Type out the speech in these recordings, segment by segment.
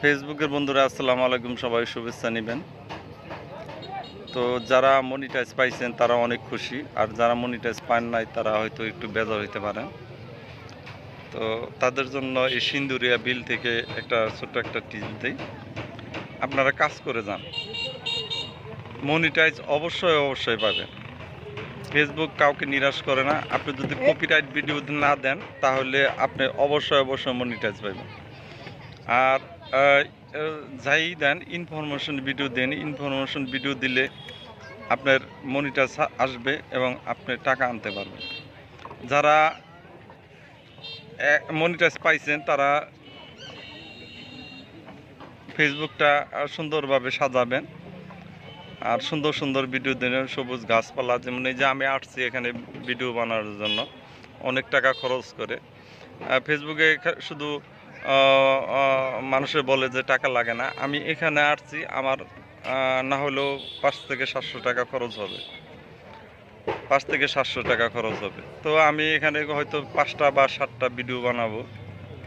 ফেসবুকের বন্ধুরা, আসসালামু আলাইকুম, সবাই শুভেচ্ছা নেবেন। তো যারা মনিটাইজ পাইছেন, তারা অনেক খুশি। আর যারা মনিটাইজ পান নাই, তারা হয়তো একটু বেজার হইতে পারেন। তো তাদের জন্য এই সিন্দুরিয়া বিল থেকে একটা ছোট্ট একটা টিপ দিই। আপনারা কাজ করে যান। মনিটাইজ অবশ্যই অবশ্যই পাবেন। ফেসবুক কাউকে নিরাশ করে না। আপনি যদি কপিরাইট ভিডিও না দেন, তাহলে আপনি অবশ্যই অবশ্যই মনিটাইজ পাবেন আর যাই then information video then information video দিলে আপনার মনিটাইজ আসবে এবং আপনি টাকা আনতে পারবেন। যারা মনিটাইজ পাইছেন, তারা ফেসবুকটা সুন্দরভাবে সাজাবেন। আর সুন্দর সুন্দর ভিডিও দেন, সবুজ গাছপালা, যেমন এই যে আমি আসছি এখানে ভিডিও বানানোর জন্য, অনেক টাকা খরচ করে। ফেসবুকে শুধু মানুষে বলে যে টাকা লাগে না, আমি এখানে আসছি, আমার না হলেও পাঁচ থেকে সাতশো টাকা খরচ হবে। পাঁচ থেকে সাতশো টাকা খরচ হবে। তো আমি এখানে হয়তো পাঁচটা বা সাতটা ভিডিও বানাবো।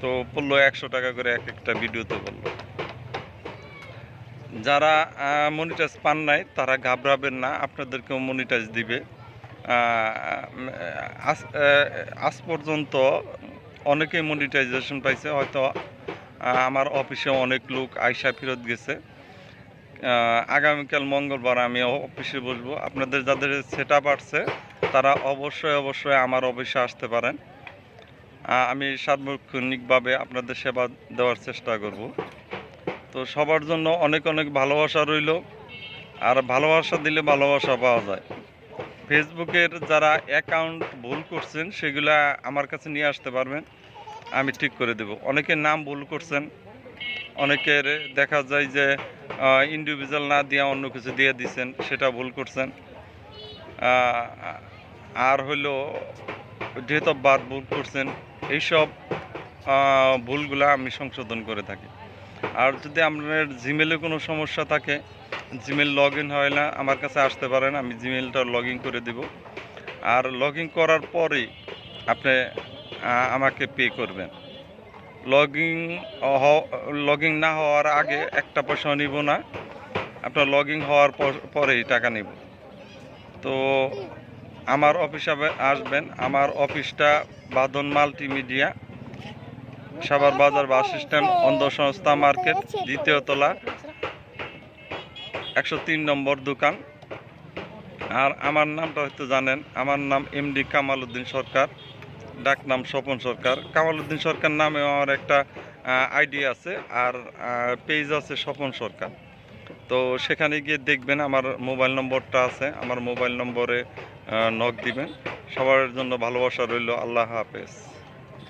তো পড়ল একশো টাকা করে এক একটা ভিডিওতে বলল যারা মনিটাইজ পান নাই, তারা ঘাবড়াবেন না, আপনাদেরকেও মনিটাইজ দিবে। আজ পর্যন্ত অনেকেই মনিটাইজেশন পাইছে, হয়তো আমার অফিসে অনেক লোক আয়সা ফেরত গেছে। আগামীকাল মঙ্গলবার আমি অফিসে বসবো। আপনাদের যাদের সেট আপ আসছে তারা অবশ্যই অবশ্যই আমার অফিসে আসতে পারেন। আমি সার্বক্ষণিকভাবে আপনাদের সেবা দেওয়ার চেষ্টা করব। তো সবার জন্য অনেক অনেক ভালোবাসা রইল। আর ভালোবাসা দিলে ভালোবাসা পাওয়া যায়। ফেসবুকের যারা অ্যাকাউন্ট ভুল করছেন, সেগুলা আমার কাছে নিয়ে আসতে পারবেন। আমি ঠিক করে দেব। অনেকের নাম ভুল করছেন। অনেকের দেখা যায় যে ইন্ডিভিজুয়াল না দিয়ে অন্য কিছু দিয়ে দিছেন, সেটা ভুল করছেন। আর ডেট অফ বার্থ ভুল করছেন, এইসব ভুলগুলা আমি সংশোধন করে থাকি। আর যদি আপনার জিমেলে কোনো সমস্যা থাকে জিমেল লগ ইন হয় না, আমার কাছে আসতে পারেন, আমি জিমেলটা লগ ইন করে দেব। আর লগ ইন করার পরেই আপনি আমাকে পে করবেন। লগ লগ না হওয়ার আগে একটা পয়সাও নিব না। আপনার লগ হওয়ার পর- পরেই টাকা নিব। তো আমার অফিসে আসবেন। আমার অফিসটা বাদন মাল্টিমিডিয়া সাভার বাজার বাস স্ট্যান্ড অন্ধ সংস্থা মার্কেট দ্বিতীয় তলা, একশো তিন নম্বর দোকান। আর আমার নামটা হয়তো জানেন। আমার নাম এমডি কামাল উদ্দিন সরকার। ডাক নাম স্বপন সরকার। কামাল উদ্দিন সরকার নামে আমার একটা আইডি আছে আর পেজ আছে স্বপন সরকার। তো সেখানে গিয়ে দেখবেন আমার মোবাইল নম্বরটা আছে। আমার মোবাইল নম্বরে নক দিবেন। সবার জন্য ভালোবাসা রইল। আল্লাহ হাফেজ।